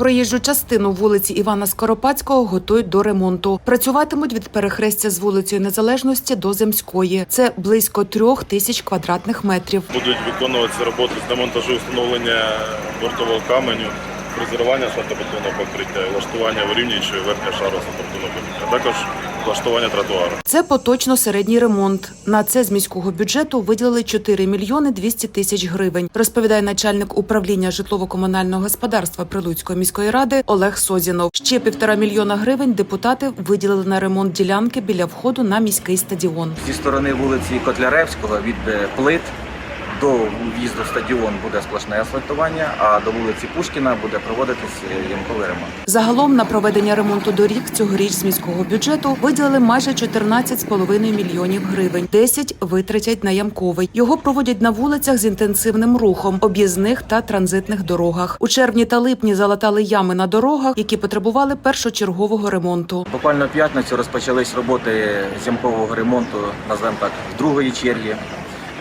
Проїжджу частину вулиці Івана Скоропадського готують до ремонту. Працюватимуть від перехрестя з вулицею Незалежності до Земської. Це близько трьох тисяч квадратних метрів. Будуть виконуватися роботи з демонтажу встановлення бортового каменю, фрезерування асфальтобетонного покриття, і влаштування вирівнюючої верхнього шару асфальтобетонного покриття, також влаштування тротуару. Це поточно середній ремонт. На це з міського бюджету виділили 4 мільйони 200 тисяч гривень. Розповідає начальник управління житлово-комунального господарства Прилуцької міської ради Олег Созінов. Ще півтора мільйона гривень депутати виділили на ремонт ділянки біля входу на міський стадіон. Зі сторони вулиці Котляревського від е, плит до в'їзду в стадіон буде сплошне асфальтування, а до вулиці Пушкіна буде проводитись е, ямковий ремонт. Загалом на проведення ремонту доріг цьогоріч з міського бюджету виділили майже 14,5 мільйонів гривень. 10 витратять на ямковий. Його проводять на вулицях з інтенсивним рухом, об'їзних та транзитних дорогах. У червні та липні залатали ями на дорогах, які потребували першочергового ремонту. Буквально в п'ятницю розпочались роботи з ямкового ремонту, назвемо так, другої черги.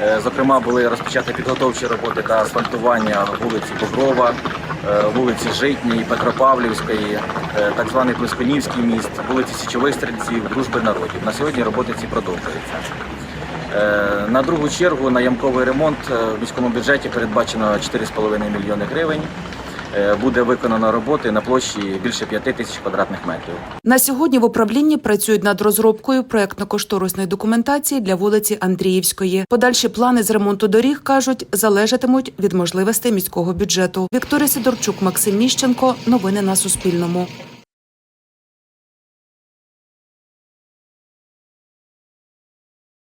Е, Зокрема, були розпочаті підготовчі роботи та асфальтування вулиці Богрова, е, вулиці Житній, Петропавлівської, е, так званий Плесконівський міст, вулиці Січових Стрільців, Дружби народів. На сьогодні роботи ці продовжуються. На другу чергу на ямковий ремонт в міському бюджеті передбачено 4,5 мільйони гривень. Е, Буде виконано роботи на площі більше 5 тисяч квадратних метрів. На сьогодні в управлінні працюють над розробкою проектно-кошторисної документації для вулиці Андріївської. Подальші плани з ремонту доріг кажуть залежатимуть від можливостей міського бюджету. Вікторія Сидорчук, Максим Міщенко. Новини на Суспільному.